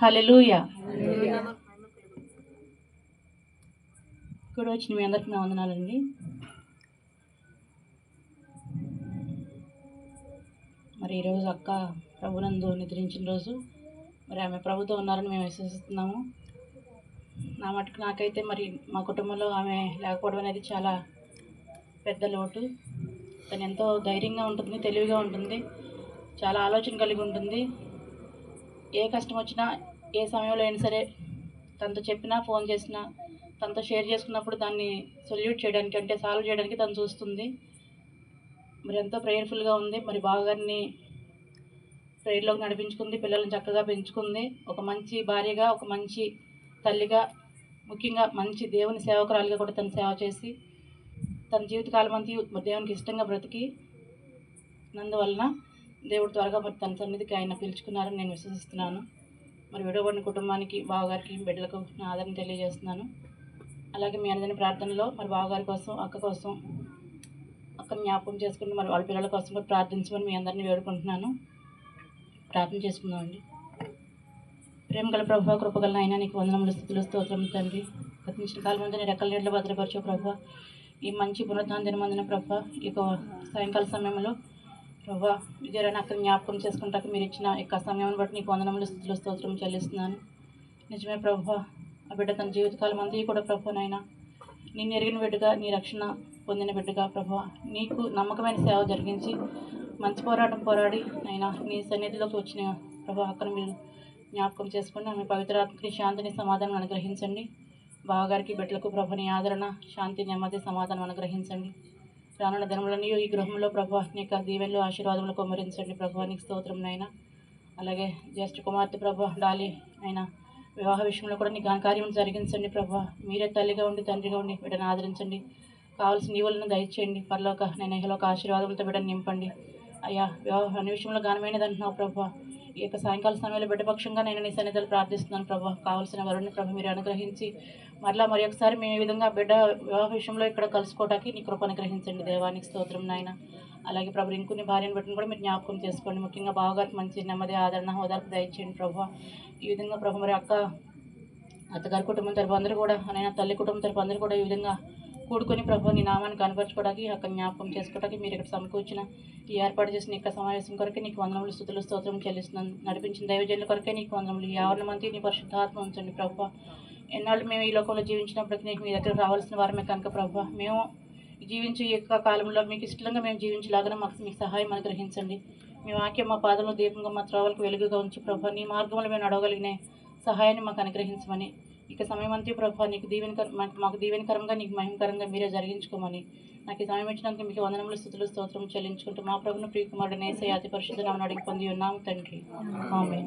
హల్లెలూయా కూడా వచ్చిన మీ అందరికి నా వందనాలండి. మరి ఈరోజు అక్క ప్రభునందు నిద్రించిన రోజు మరి ఆమె ప్రభుతో ఉన్నారని మేము విశ్వసిస్తున్నాము. నా మటుకు నాకైతే మరి మా కుటుంబంలో ఆమె లేకపోవడం అనేది చాలా పెద్ద లోటు. తను ఎంతో ధైర్యంగా ఉంటుంది తెలివిగా ఉంటుంది చాలా ఆలోచన కలిగి ఉంటుంది. ఏ కష్టం వచ్చినా ఏ సమయంలో అయినా సరే తనతో చెప్పినా ఫోన్ చేసినా తనతో షేర్ చేసుకున్నప్పుడు దాన్ని సొల్యూట్ చేయడానికి అంటే సాల్వ్ చేయడానికి తను చూస్తుంది. మరి ఎంతో ప్రేయర్ఫుల్గా ఉంది. మరి బావగారిని ప్రేయర్లోకి నడిపించుకుంది పిల్లల్ని చక్కగా పెంచుకుంది. ఒక మంచి భార్యగా ఒక మంచి తల్లిగా ముఖ్యంగా మంచి దేవుని సేవకురాలిగా కూడా తను సేవ చేసి తన జీవితకాలం అంతా దేవునికి ఇష్టంగా బ్రతికి నందువలన దేవుడు త్వరగా మరి తన సన్నిధికి ఆయన పిలుచుకున్నారని నేను విశ్వసిస్తున్నాను. మరి విడవబడిన కుటుంబానికి బావగారికి బిడ్డలకు నా ఆదరణ తెలియజేస్తున్నాను. అలాగే మీ అందరిని ప్రార్థనలో మరి బావగారి కోసం అక్క కోసం అక్క జ్ఞాపకం చేసుకుని మరి వాళ్ళ పిల్లల కోసం కూడా ప్రార్థించమని మీ అందరిని వేడుకుంటున్నాను. ప్రార్థన చేసుకుందామండి. ప్రేమ గల ప్రభావ కృపగల అయినా నీకు వందనములు స్థితులు స్తోత్రం తండ్రి. గతించిన కాలం ముందు రెక్కల నీళ్ళు భద్రపరచో ప్రభా. ఈ మంచి పునరుద్ధాన దినమందిన ప్రభా ఈ యొక్క సాయంకాల సమయంలో ప్రభా విజయరా అక్కడ జ్ఞాపకం చేసుకుంటాక మీరు ఇచ్చిన యొక్క సమయం బట్టి నీకు వందనములు స్థితులు స్తోత్రం చెల్లిస్తున్నాను. నిజమే ప్రభా ఆ బిడ్డ తన జీవితకాలం అంతా కూడా ప్రభునైనా నిన్ను ఎరిగిన బిడ్డగా నీ రక్షణ పొందిన బిడ్డగా ప్రభా నీకు నమ్మకమైన సేవ జరిగించి మంచి పోరాటం పోరాడి నైనా నీ సన్నిధిలోకి వచ్చిన ప్రభా అక్కడ మీరు జ్ఞాపకం చేసుకుని ఆమె పవిత్రాత్మకి శాంతిని సమాధానం అనుగ్రహించండి. బావగారికి బిడ్డలకు ప్రభుని ఆదరణ శాంతి నెమ్మది సమాధానం అనుగ్రహించండి. రానున్న దినములను ఈ గృహంలో ప్రభా నీ యొక్క దీవెనలు ఆశీర్వాదములు కొమ్మరించండి. ప్రభా నీకు స్తోత్రం నాయన. అలాగే జ్యేష్ఠ కుమార్తె ప్రభా డాలి ఆయన వివాహ విషయంలో కూడా నీ ఘనకార్యం జరిగించండి ప్రభా. మీరే తల్లిగా ఉండి తండ్రిగా ఉండి బిడ్డను ఆదరించండి. కావాల్సిన నీవులను దయచేయండి. పరలోక నేను ఇహలోక ఆశీర్వాదములతో బిడ్డను నింపండి. అయ్యా వివాహ అన్ని విషయంలో ఘనమైనది అంటున్నావు ప్రభావ ఈ యొక్క సాయంకాల సమయంలో బిడ్డపక్షంగా నేను నీ సన్నిధిలో ప్రార్థిస్తున్నాను ప్రభా. కావాల్సిన వరుణ్ణి ప్రభు మీరు అనుగ్రహించి మరలా మరి ఒకసారి మేము ఈ విధంగా బిడ్డ వివాహ విషయంలో ఇక్కడ కలుసుకోవడానికి నీ కృప అనుగ్రహించండి దేవానికి స్తోత్రం నాయన. అలాగే ప్రభు ఇంకొన్ని భార్యను బట్టిన కూడా మీరు జ్ఞాపకం చేసుకోండి. ముఖ్యంగా బావగారికి మంచి నెమ్మది ఆదరణ ఓదార్పు దయచేయండి ప్రభు. ఈ విధంగా ప్రభు మరి అక్క అత్తగారి కుటుంబం తరపు అందరూ కూడా నైనా తల్లి కుటుంబం తరపు అందరూ కూడా ఈ విధంగా కూడుకొని ప్రభు నీ నామాన్ని కనపరచుకోవడానికి అక్కడ జ్ఞాపకం చేసుకోవడానికి మీరు ఇక్కడ సమకూర్చిన ఈ ఏర్పాటు చేసిన ఇక్క సమావేశం కొరకే నీకు వందనములు స్థుతులు స్తోత్రం చెల్లిస్తున్నాను. నడిపించిన దైవజనుల కొరకే నీకు వందనములు. ఈ మంది నీ పరిశుద్ధాత్మ ఉంచండి ప్రభు. ఎన్నాళ్ళు మేము ఈ లోకంలో జీవించినప్పటికీ నీకు మీ దగ్గర రావాల్సిన వారమే కనుక ప్రభు. మేము జీవించే యొక్క కాలంలో మీకు ఇష్టంగా మేము జీవించలాగా మాకు మీకు సహాయం అనుగ్రహించండి. మీ వాక్యం మా పాదంలో దీపంగా మా త్రోవలకు వెలుగుగా ఉంచి ప్రభు నీ మార్గంలో మేము నడవగలిగిన సహాయాన్ని మాకు అనుగ్రహించమని ఇక సమయం అంతే ప్రభు నీకు దీవెనకర మాకు మాకు దీవెనకరంగా నీకు మహిమకరంగా మీరే జరిగించుకోమని. నాకు ఈ సమయం ఇచ్చినందుకు మీకు వందనములు స్థుతులు స్తోత్రం చెల్లించుకుంటూ మా ప్రభును ప్రియకుమారుడు నేసే అతి పరిశుద్ధ నామని అడిగి పొంది ఉన్నాము తండ్రి. ఆమె